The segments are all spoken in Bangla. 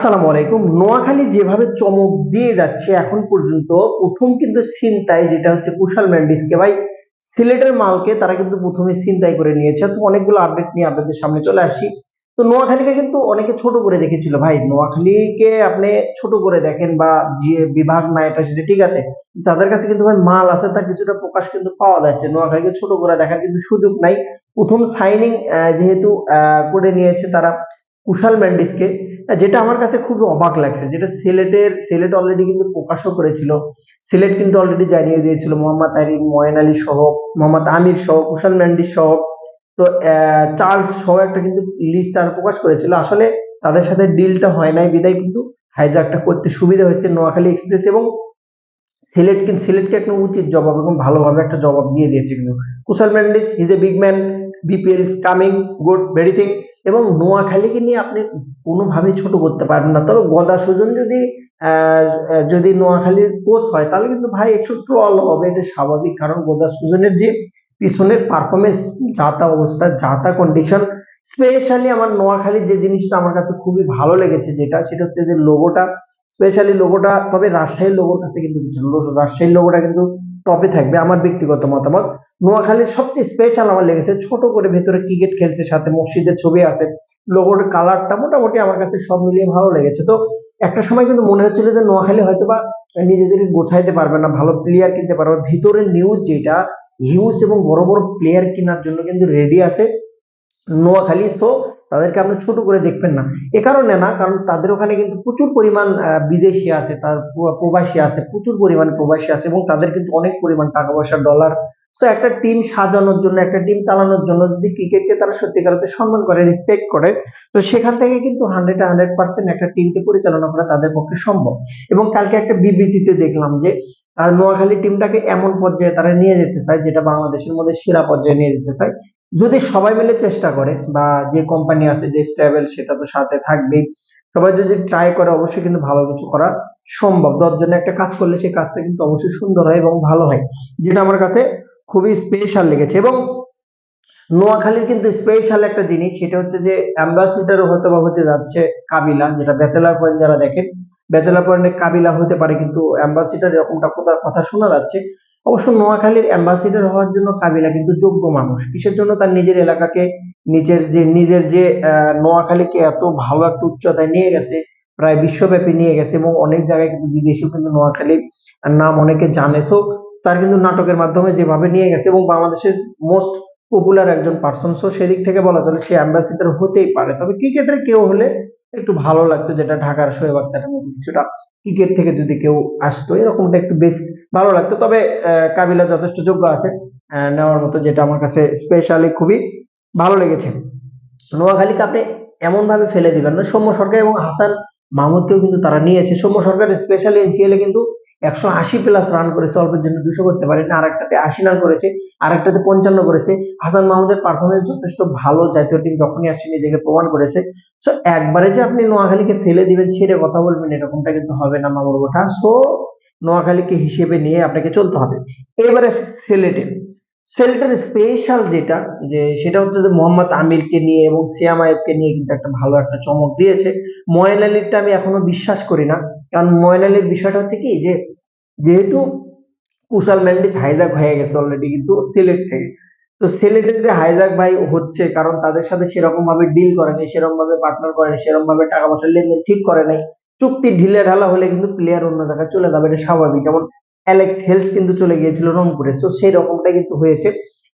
আসসালামু আলাইকুম। নোয়াখালী যেভাবে চমক দিয়ে যাচ্ছে এখন পর্যন্ত, প্রথম কিন্তু ছিনতাই, যেটা হচ্ছে কুশাল ম্যান্ডিসকে। ভাই, সিলেটের মালকে তারা কিন্তু প্রথমে ছিনতাই করে নিয়েছে। অনেকগুলো আপডেট নিয়ে আপনাদের সামনে চলে আসি তো, নোয়াখালীকে কিন্তু অনেকে ছোট করে দেখেছিল। ভাই, নোয়াখালীকে আপনি ছোট করে দেখেন বা যে বিভাগ না এটা, সেটা ঠিক আছে। তাদের কাছে কিন্তু ভাই মাল আছে, তার কিছুটা প্রকাশ কিন্তু পাওয়া যাচ্ছে। নোয়াখালীকে ছোট করে দেখার কিন্তু সুযোগ নাই। প্রথম সাইনিং যেহেতু করে নিয়েছে তারা কুশাল ম্যান্ডিসকে। যেটা আমার কাছে খুবই অবাক লাগছে, যেটা সিলেটের, সিলেট অলরেডি কিন্তু প্রকাশও করেছিল। সিলেট কিন্তু অলরেডি জানিয়ে দিয়েছিল, মোহাম্মদ আরিফ ময়ন আলী সহ, মোহাম্মদ আমির সহ, কুশাল ম্যান্ডিস সহ। তো চার্লস সহ একটা কিন্তু লিস্ট আর প্রকাশ করেছিল। আসলে তাদের সাথে ডিলটা হয় নাই, বিদায় কিন্তু হাইজাকটা করতে সুবিধা হয়েছে নোয়াখালী এক্সপ্রেস এবং সিলেট কিন্তু, সিলেটকে একটা উচিত জবাব এবং ভালোভাবে একটা জবাব দিয়ে দিয়েছে কিন্তু। Kusal Mendis is a big man BPL is coming good very thing এবং নোয়াখালীকে নিয়ে আপনি কোনোভাবেই ছোট করতে পারবেন না। তবে গদা সুজন যদি যদি নোয়াখালীর কোচ হয়, তাহলে কিন্তু ভাই একটু ট্রল হবে, এটা স্বাভাবিক। কারণ গদা সুজনের যে পিছনের পারফরমেন্স যাতা অবস্থা যাতা কন্ডিশন স্পেশালি আমার নোয়াখালীর যে জিনিসটা আমার কাছে খুবই ভালো লেগেছে যেটা, সেটা হচ্ছে যে লোগোটা স্পেশালি লোগোটা তবে রাজশাহীর লোগোর কাছে কিন্তু রাজশাহীর লোগোটা কিন্তু টপে থাকবে আমার ব্যক্তিগত মতামত। নোয়াখালীর সবচেয়ে স্পেশাল আমার লেগেছে, ছোট করে ভেতরে ক্রিকেট খেলছে, সাথে মসজিদের ছবি আছে। লোগোর কালারটা মোটামুটি আমার কাছে সব মিলিয়ে ভালো লেগেছে। তো একটা সময় কিন্তু মনে হচ্ছিল যে নোয়াখালী হয়তো বা নিজেদেরকে গোছাইতে পারবে না, ভালো প্লেয়ার কিনতে পারবে। ভিতরে নিউজ যেটা হিউজ এবং বড় বড় প্লেয়ার কেনার জন্য কিন্তু রেডি আছে নোয়াখালী। সো তাদেরকে আপনি ছোট করে দেখবেন না। এ কারণে না, কারণ তাদের ওখানে কিন্তু প্রচুর পরিমাণ বিদেশি আছে, তার প্রবাসী আছে, প্রচুর পরিমাণ প্রবাসী আছে এবং তাদের কিন্তু অনেক পরিমাণ টাকা পয়সা ডলার তো একটা টিম সাজানোর জন্য, একটা টিম চালানোর জন্য যদি ক্রিকেটকে তারা সত্যিকার সম্মান করে রেসপেক্ট করে, তো সেখান থেকে কিন্তু হান্ড্রেড হান্ড্রেড পার্সেন্ট একটা টিমকে পরিচালনা করা তাদের পক্ষে সম্ভব। এবং কালকে একটা বিবৃতিতে দেখলাম যে নোয়াখালী টিমটাকে এমন পর্যায়ে তারা নিয়ে যেতে চায়, যেটা বাংলাদেশের মধ্যে সেরা পর্যায়ে নিয়ে যেতে চায়। যদি সবাই মিলে চেষ্টা করে, বা যে কোম্পানি আছে, যে স্ট্যাবেল সেটা তো সাথে থাকবেই। সবাই যদি ট্রাই করে, অবশ্যই কিন্তু ভালো কিছু করা সম্ভব। দশ জনে একটা কাজ করলে সেই কাজটা কিন্তু অবশ্যই সুন্দর হয় এবং ভালো হয়, যেটা আমার কাছে খুবই স্পেশাল লেগেছে। এবং নোয়াখালীর কিন্তু স্পেশাল একটা জিনিস, সেটা হচ্ছে যে অ্যাম্বাসিডারও হতে বা হতে যাচ্ছে কাবিলা, যেটা ব্যাচেলার পয়েন্ট যারা দেখেন ব্যাচেলার পয়েন্টে কাবিলা হতে পারে, কিন্তু অ্যাম্বাসিডার এরকমটা কথা শোনা যাচ্ছে। অবশ্য নোয়াখালীর অ্যাম্বাসিডার হওয়ার জন্য কাবিলা কিন্তু যোগ্য মানুষ। কিসের জন্য? তার নিজের এলাকাকে, নিজের যে নিজের যে নোয়াখালীকে এত ভালো একটা উচ্চতায় নিয়ে গেছে, প্রায় বিশ্বব্যাপী নিয়ে গেছে এবং অনেক জায়গায় কিন্তু বিদেশেও কিন্তু নোয়াখালীর নাম অনেকে জানে। সো তার কিন্তু নাটকের মাধ্যমে যেভাবে নিয়ে গেছে এবং বাংলাদেশের মোস্ট পপুলার একজন পার্সন সো সেদিক থেকে বলা চলে সে অ্যাম্বাসিডার হতেই পারে। তবে ক্রিকেটের কেউ হলে একটু ভালো লাগতো যেটা ঢাকার শোয়েব কিছুটা ক্রিকেট থেকে যদি কেউ আসতো, এরকমটা একটু বেশ ভালো লাগতো। তবে কাবিলা যথেষ্ট যোগ্য আছে নেওয়ার মতো যেটা আমার কাছে স্পেশালি খুবই ভালো লেগেছে। নোয়াখালীকে আপনি এমন ভাবে ফেলে দিবেন না। সৌম্য সরকার এবং হাসান মাহমুদকেও কিন্তু তারা নিয়েছে। সৌম্য সরকার স্পেশালি এনসিএলে কিন্তু একশো আশি প্লাস রান করেছে, অল্পের জন্য দুশো করতে পারেনি। আরেকটাতে আশি রান করেছে, আরেকটাতে পঞ্চান্ন করেছে। হাসান মাহমুদের পারফরমেন্স যথেষ্ট ভালো, জাতীয় টিম যখনই আসছে নিজেকে প্রমাণ করেছে। সো একবারে যে আপনি নোয়াখালীকে ফেলে দিবেন ছেড়ে কথা বলবেন এরকমটা কিন্তু হবে না মামুর গোটা সো নোয়াখালীকে হিসেবে নিয়ে আপনাকে চলতে হবে। এবারে আসি সিলেটে সিলেটের স্পেশাল যেটা, যে সেটা হচ্ছে যে মোহাম্মদ আমিরকে নিয়ে এবং সিয়াম আইবকে নিয়ে কিন্তু একটা ভালো একটা চমক দিয়েছে। ময়ন আলীরটা আমি এখনও বিশ্বাস করি না। কারণ ময়ন আলীর বিষয়টা হচ্ছে কি যে, যেহেতু কুশাল ম্যান্ডিস হাইজাক হয়ে গেছে অলরেডি কিন্তু সিলেট থেকে। তো সিলেটের যে হাইজাক ভাই হচ্ছে, কারণ তাদের সাথে সেরকম ভাবে ডিল করেনি সেরকম ভাবে পার্টনার করেনি সেরকম ভাবে টাকা পয়সার লেনদেন ঠিক করে নাই। চুক্তি ঢিলে ঢালা হলে কিন্তু প্লেয়ার অন্য জায়গায় চলে যাবে, এটা স্বাভাবিক। যেমন অ্যালেক্স হেলস কিন্তু চলে গিয়েছিল রংপুরে। সো সেই রকমটাই কিন্তু হয়েছে,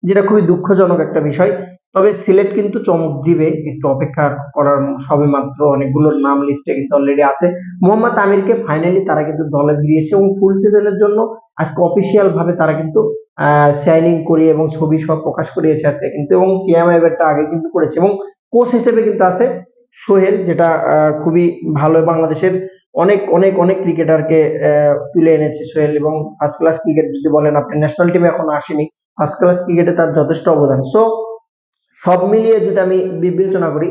যেটা খুবই দুঃখজনক একটা বিষয়। তবে সিলেট কিন্তু চমক দিবে, একটু অপেক্ষা করার সবে মাত্র অনেকগুলো নাম লিস্টে কিন্তু অলরেডি আছে। মোহাম্মদ আমিরকে ফাইনালি তারা কিন্তু দলে ভিড়িয়েছে এবং ফুল সিজনের জন্য আজকে অফিসিয়াল ভাবে তারা কিন্তু সাইনিং করিয়ে এবং ছবি সব প্রকাশ করিয়েছে আজকে কিন্তু এবং সিএম এবারটা আগে কিন্তু করেছে এবং কোচ হিসেবে কিন্তু আছে সোহেল যেটা খুবই ভালো বাংলাদেশের অনেক অনেক অনেক ক্রিকেটারকে তুলে এনেছে সোহেল এবং ফার্স্ট ক্লাস ক্রিকেট যদি বলেন আপনি ন্যাশনাল টিমে এখনও আসেনি ফার্স্ট ক্লাস ক্রিকেটে তার যথেষ্ট অবদান। সো সব মিলিয়ে যদি আমি বিবেচনা করি,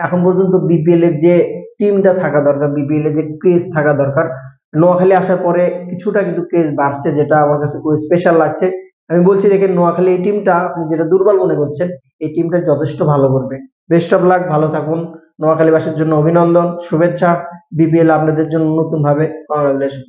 এখন পর্যন্ত বিপিএল এর যে স্টিমটা থাকা দরকার বিপিএল এর যে ক্রেজ থাকা দরকার, নোয়াখালী আসার পরে কিছুটা কিন্তু ক্রেজ বাড়ছে যেটা আমার কাছে খুব স্পেশাল লাগছে। আমি বলছি, দেখেন নোয়াখালী এই টিমটা আপনি যেটা দুর্বল মনে করছেন, এই টিমটা যথেষ্ট ভালো করবে। বেস্ট অফ লাক ভালো থাকুন। নোয়াখালীবাসীর জন্য অভিনন্দন, শুভেচ্ছা। বিপিএল আপনাদের জন্য নতুন ভাবে কংগ্রাচুলেশন